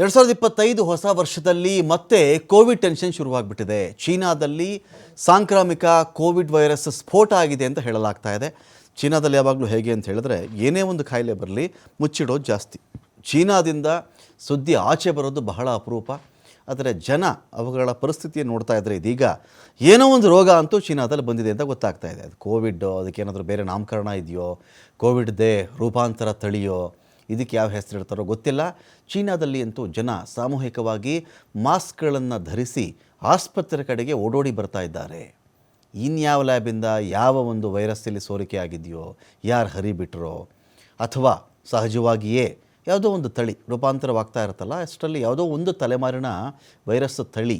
ಎರಡು ಸಾವಿರದ ಇಪ್ಪತ್ತೈದು ಹೊಸ ವರ್ಷದಲ್ಲಿ ಮತ್ತೆ ಕೋವಿಡ್ ಟೆನ್ಷನ್ ಶುರುವಾಗ್ಬಿಟ್ಟಿದೆ. ಚೀನಾದಲ್ಲಿ ಸಾಂಕ್ರಾಮಿಕ ಕೋವಿಡ್ ವೈರಸ್ ಸ್ಫೋಟ ಆಗಿದೆ ಅಂತ ಹೇಳಲಾಗ್ತಾ ಇದೆ. ಚೀನಾದಲ್ಲಿ ಯಾವಾಗಲೂ ಹೇಗೆ ಅಂತ ಹೇಳಿದ್ರೆ ಏನೇ ಒಂದು ಕಾಯಿಲೆ ಬರಲಿ ಮುಚ್ಚಿಡೋದು ಜಾಸ್ತಿ. ಚೀನಾದಿಂದ ಸುದ್ದಿ ಆಚೆ ಬರೋದು ಬಹಳ ಅಪರೂಪ. ಆದರೆ ಜನ ಅವುಗಳ ಪರಿಸ್ಥಿತಿಯನ್ನು ನೋಡ್ತಾ ಇದ್ದರೆ ಇದೀಗ ಏನೋ ಒಂದು ರೋಗ ಅಂತೂ ಚೀನಾದಲ್ಲಿ ಬಂದಿದೆ ಅಂತ ಗೊತ್ತಾಗ್ತಾ ಇದೆ. ಅದು ಕೋವಿಡ್ ಅದಕ್ಕೇನಾದರೂ ಬೇರೆ ನಾಮಕರಣ ಇದೆಯೋ, ಕೋವಿಡ್ದೇ ರೂಪಾಂತರ ತಳಿಯೋ ಇದಕ್ಕೆ ಯಾವ ಹೆಸರು ಇಡ್ತಾರೋ ಗೊತ್ತಿಲ್ಲ. ಚೀನಾದಲ್ಲಿ ಅಂತೂ ಜನ ಸಾಮೂಹಿಕವಾಗಿ ಮಾಸ್ಕ್ಗಳನ್ನು ಧರಿಸಿ ಆಸ್ಪತ್ರೆ ಕಡೆಗೆ ಓಡೋಡಿ ಬರ್ತಾ ಇದ್ದಾರೆ. ಇನ್ಯಾವ ಲ್ಯಾಬಿಂದ ಯಾವ ಒಂದು ವೈರಸ್ ಇಲ್ಲಿ ಸೋರಿಕೆ ಆಗಿದೆಯೋ, ಯಾರು ಹರಿಬಿಟ್ರೋ ಅಥವಾ ಸಹಜವಾಗಿಯೇ ಯಾವುದೋ ಒಂದು ತಳಿ ರೂಪಾಂತರವಾಗ್ತಾ ಇರುತ್ತಲ್ಲ, ಅಷ್ಟರಲ್ಲಿ ಯಾವುದೋ ಒಂದು ತಲೆಮಾರಿನ ವೈರಸ್ ತಳಿ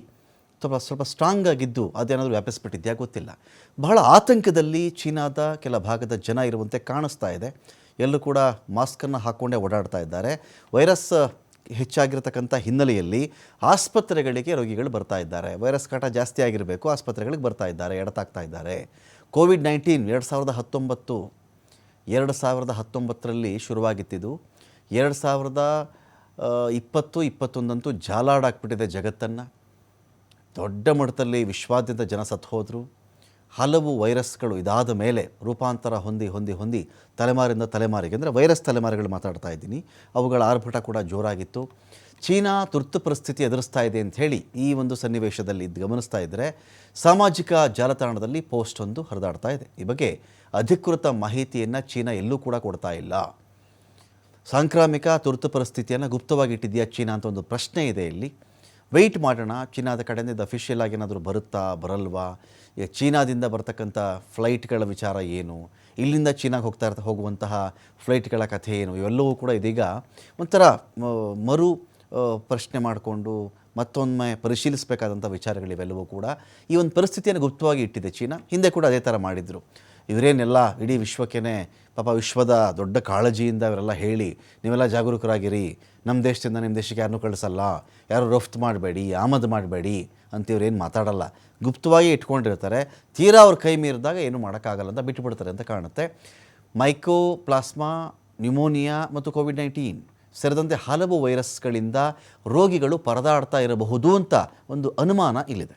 ಸ್ವಲ್ಪ ಸ್ವಲ್ಪ ಸ್ಟ್ರಾಂಗ್ ಆಗಿದ್ದು ಅದೇನಾದರೂ ವ್ಯಾಪಿಸ್ಬಿಟ್ಟಿದ್ಯಾ ಗೊತ್ತಿಲ್ಲ. ಬಹಳ ಆತಂಕದಲ್ಲಿ ಚೀನಾದ ಕೆಲ ಭಾಗದ ಜನ ಇರುವಂತೆ ಕಾಣಿಸ್ತಾ ಇದೆ. ಎಲ್ಲರೂ ಕೂಡ ಮಾಸ್ಕನ್ನು ಹಾಕ್ಕೊಂಡೇ ಓಡಾಡ್ತಾ ಇದ್ದಾರೆ. ವೈರಸ್ ಹೆಚ್ಚಾಗಿರತಕ್ಕಂಥ ಹಿನ್ನೆಲೆಯಲ್ಲಿ ಆಸ್ಪತ್ರೆಗಳಿಗೆ ರೋಗಿಗಳು ಬರ್ತಾ ಇದ್ದಾರೆ. ವೈರಸ್ ಕಾಟ ಜಾಸ್ತಿ ಆಗಿರಬೇಕು, ಆಸ್ಪತ್ರೆಗಳಿಗೆ ಬರ್ತಾ ಇದ್ದಾರೆ, ಎಡತಾಗ್ತಾ ಇದ್ದಾರೆ. ಕೋವಿಡ್ ನೈನ್ಟೀನ್ ಎರಡು ಸಾವಿರದ ಹತ್ತೊಂಬತ್ತು, ಎರಡು ಸಾವಿರದ ಹತ್ತೊಂಬತ್ತರಲ್ಲಿ ಶುರುವಾಗಿತ್ತಿದ್ದು, ಎರಡು ಸಾವಿರದ ಇಪ್ಪತ್ತು, ಇಪ್ಪತ್ತೊಂದಂತೂ ಜಾಲಾಡಾಕ್ಬಿಟ್ಟಿದೆ ಜಗತ್ತನ್ನು. ದೊಡ್ಡ ಮಟ್ಟದಲ್ಲಿ ವಿಶ್ವಾದ್ಯಂತ ಜನ ಸತ್ತು ಹೋದರು. ಹಲವು ವೈರಸ್ಗಳು ಇದಾದ ಮೇಲೆ ರೂಪಾಂತರ ಹೊಂದಿ ಹೊಂದಿ ಹೊಂದಿ ತಲೆಮಾರಿಂದ ತಲೆಮಾರಿಗೆ, ಅಂದರೆ ವೈರಸ್ ತಲೆಮಾರುಗಳು ಮಾತಾಡ್ತಾ ಇದ್ದೀನಿ. ಅವುಗಳ ಆರ್ಭಟ ಕೂಡ ಜೋರಾಗಿತ್ತು. ಚೀನಾ ತುರ್ತು ಪರಿಸ್ಥಿತಿ ಎದುರಿಸ್ತಾ ಇದೆ ಅಂತ ಹೇಳಿ ಈ ಒಂದು ಸನ್ನಿವೇಶದಲ್ಲಿ ಗಮನಿಸ್ತಾ ಇದ್ದರೆ ಸಾಮಾಜಿಕ ಜಾಲತಾಣದಲ್ಲಿ ಪೋಸ್ಟ್ ಒಂದು ಹರಿದಾಡ್ತಾ ಇದೆ. ಈ ಬಗ್ಗೆ ಅಧಿಕೃತ ಮಾಹಿತಿಯನ್ನು ಚೀನಾ ಎಲ್ಲೂ ಕೂಡ ಕೊಡ್ತಾ ಇಲ್ಲ. ಸಾಂಕ್ರಾಮಿಕ ತುರ್ತು ಪರಿಸ್ಥಿತಿಯನ್ನು ಗುಪ್ತವಾಗಿ ಇಟ್ಟಿದೆಯಾ ಚೀನಾ ಅಂತ ಒಂದು ಪ್ರಶ್ನೆ ಇದೆ ಇಲ್ಲಿ. ವೆಯ್ಟ್ ಮಾಡೋಣ, ಚೀನಾದ ಕಡೆಯಿಂದ ಅಫಿಷಿಯಲ್ ಆಗಿ ಏನಾದರೂ ಬರುತ್ತಾ, ಬರಲ್ವಾ? ಈಗ ಚೀನಾದಿಂದ ಬರ್ತಕ್ಕಂಥ ಫ್ಲೈಟ್ಗಳ ವಿಚಾರ ಏನು? ಇಲ್ಲಿಂದ ಚೀನಾಗೆ ಹೋಗ್ತಾ ಇರ್ತಾ, ಹೋಗುವಂತಹ ಫ್ಲೈಟ್ಗಳ ಕಥೆ ಏನು? ಇವೆಲ್ಲವೂ ಕೂಡ ಇದೀಗ ಒಂಥರ ಮರು ಪ್ರಶ್ನೆ ಮಾಡಿಕೊಂಡು ಮತ್ತೊಮ್ಮೆ ಪರಿಶೀಲಿಸಬೇಕಾದಂಥ ವಿಚಾರಗಳಿವೆಲ್ಲವೂ ಕೂಡ ಈ ಒಂದು ಪರಿಸ್ಥಿತಿಯನ್ನು ಗುಪ್ತವಾಗಿ ಇಟ್ಟಿದೆ ಚೀನಾ. ಹಿಂದೆ ಕೂಡ ಅದೇ ಥರ ಮಾಡಿದರು. ಇವರೇನೆಲ್ಲ ಇಡೀ ವಿಶ್ವಕ್ಕೇ ಪಾಪ ವಿಶ್ವದ ದೊಡ್ಡ ಕಾಳಜಿಯಿಂದ ಇವರೆಲ್ಲ ಹೇಳಿ, ನೀವೆಲ್ಲ ಜಾಗರೂಕರಾಗಿರಿ ನಮ್ಮ ದೇಶದಿಂದ ನಿಮ್ಮ ದೇಶಕ್ಕೆ ಯಾರನ್ನೂ ಕಳಿಸಲ್ಲ, ಯಾರು ರಫ್ತು ಮಾಡಬೇಡಿ, ಆಮದು ಮಾಡಬೇಡಿ ಅಂತ ಇವ್ರೇನು ಮಾತಾಡಲ್ಲ. ಗುಪ್ತವಾಗಿ ಇಟ್ಕೊಂಡಿರ್ತಾರೆ. ತೀರಾ ಅವ್ರ ಕೈ ಮೀರಿದಾಗ ಏನು ಮಾಡೋಕ್ಕಾಗಲ್ಲ ಅಂತ ಬಿಟ್ಟುಬಿಡ್ತಾರೆ ಅಂತ ಕಾಣುತ್ತೆ. ಮೈಕೋ ಪ್ಲಾಸ್ಮಾ ನ್ಯೂಮೋನಿಯಾ ಮತ್ತು ಕೋವಿಡ್ ನೈನ್ಟೀನ್ ಸೇರಿದಂತೆ ಹಲವು ವೈರಸ್ಗಳಿಂದ ರೋಗಿಗಳು ಪರದಾಡ್ತಾ ಇರಬಹುದು ಅಂತ ಒಂದು ಅನುಮಾನ ಇಲ್ಲಿದೆ.